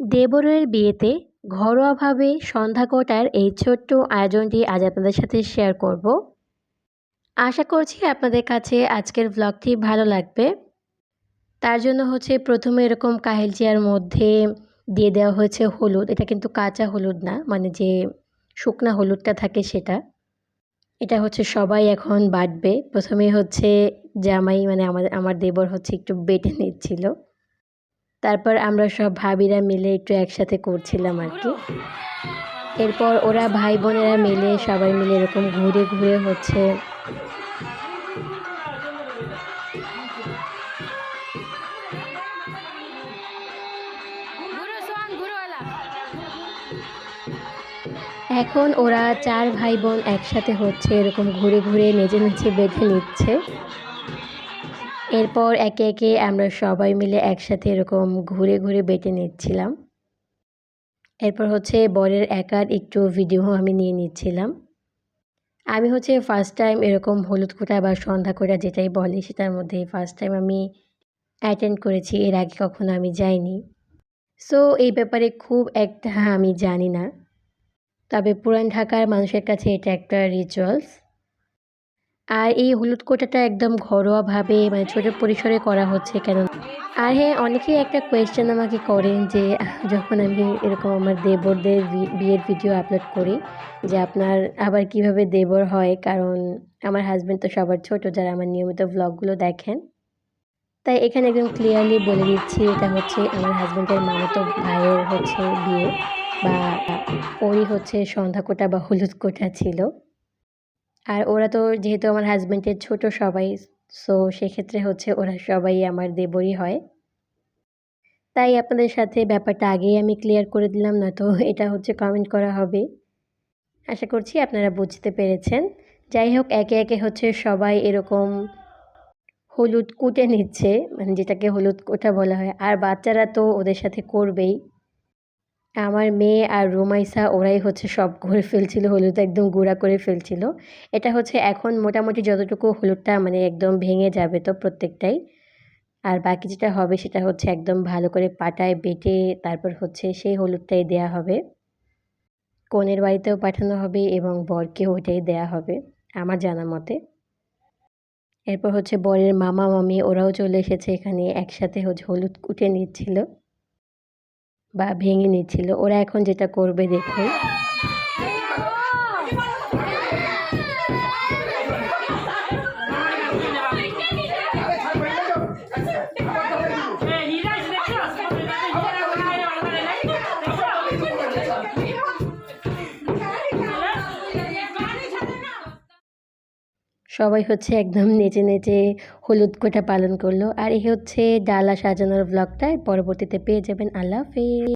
দেবরের বিয়েতে ঘরোয়াভাবে সন্ধ্যা কোটার এই ছোট্ট আয়োজনটি আজ আপনাদের সাথে শেয়ার করব। আশা করছি আপনাদের কাছে আজকের ব্লগটি ভালো লাগবে। তার জন্য হচ্ছে প্রথমে এরকম কাহিল চেয়ার মধ্যে দিয়ে দেওয়া হয়েছে হলুদ। এটা কিন্তু কাঁচা হলুদ না মানে যে শুকনা হলুদটা থাকে সেটা। এটা হচ্ছে সবাই এখন বাটবে। প্রথমে হচ্ছে জামাই মানে আমাদের, আমার দেবর হচ্ছে একটু বেটে নিচ্ছিল। তারপর আমরা সব ভাবিরা মিলে একটু একসাথে করছিলাম আর কি। এরপর ওরা ভাই বোনেরা মিলে সবাই মিলে এরকম ঘুরে ঘুরে হচ্ছে। এখন ওরা চার ভাই বোন একসাথে হচ্ছে এরকম ঘুরে ঘুরে নেচে নেচে বেঁধে নিচ্ছে। এরপর একে একে আমরা সবাই মিলে একসাথে এরকম ঘুরে ঘুরে বেটে নিচ্ছিলাম। এরপর হচ্ছে বরের একার একটু ভিডিও আমি নিয়ে নিচ্ছিলাম। আমি হচ্ছে ফার্স্ট টাইম এরকম হলুদ কোটা বা সন্ধ্যা কোটা যেটাই বলে সেটার মধ্যে ফার্স্ট টাইম আমি অ্যাটেন্ড করেছি, এর আগে কখনো আমি যাইনি। সো এই ব্যাপারে খুব একটা আমি জানি না। তবে পুরান ঢাকার মানুষের কাছে এটা একটা রিচুয়ালস আর এই হলুদ কোটাটা একদম ঘরোয়াভাবে মানে ছোটো পরিসরে করা হচ্ছে কেন? আর হ্যাঁ অনেকেই একটা কোয়েশ্চেন আমাকে করেন যে, যখন আমি এরকম আমার দেবরদের বিয়ের ভিডিও আপলোড করি, যে আপনার আবার কীভাবে দেবর হয়? কারণ আমার হাজব্যান্ড তো সবার ছোট, যারা আমার নিয়মিত ব্লগগুলো দেখেন। তাই এখানে একদম ক্লিয়ারলি বলে দিচ্ছি, এটা হচ্ছে আমার হাজব্যান্ডের মামাতো ভাইয়ের হচ্ছে বিয়ে, বা ওরই হচ্ছে সন্ধ্যা কোটা বা হলুদ কোটা ছিল। আর ওরা তো যেহেতু আমার হাজব্যান্ডের ছোট সবাই সো সেক্ষেত্রে হচ্ছে ওরা সবাই আমার দেবরই হয়। তাই আপনাদের সাথে ব্যাপারটা আগেই আমি ক্লিয়ার করে দিলাম না তো এটা হচ্ছে কমেন্ট করা হবে। আশা করছি আপনারা বুঝতে পেরেছেন। যাই হোক, একে একে হচ্ছে সবাই এরকম হলুদ কুটে নিচ্ছে মানে যেটাকে হলুদ কোটা বলা হয়। আর বাচ্চারা তো ওদের সাথে করবেই। আমার মেয়ে আর রোমাইসা ওরাই হচ্ছে সব করে ফেলছিল, হলুদ একদম গুঁড়া করে ফেলছিল। এটা হচ্ছে এখন মোটামুটি যতটুকু হলুদটা মানে একদম ভেঙে যাবে তো প্রত্যেকটাই। আর বাকি যেটা হবে সেটা হচ্ছে একদম ভালো করে পাটায় বেটে তারপর হচ্ছে সেই হলুদটাই দেয়া হবে। কনের বাড়িতেও পাঠানো হবে এবং বরকেও ওইটাই দেয়া হবে, আমার জানা মতে। এরপর হচ্ছে বরের মামা, মামি ওরাও চলে এসেছে এখানে একসাথে হচ্ছে হলুদ কুটে নিচ্ছিল। বা ভেঙে নিচ্ছিল। ওরা এখন যেটা করবে দেখুন। সবাই হচ্ছে একদম নেচে নেচে হলুদ কোটা পালন করল। আর এই হচ্ছে ডালা সাজানোর ব্লগটা পরবর্তীতে পেয়ে যাবেন। আল্লাহ হাফেজ।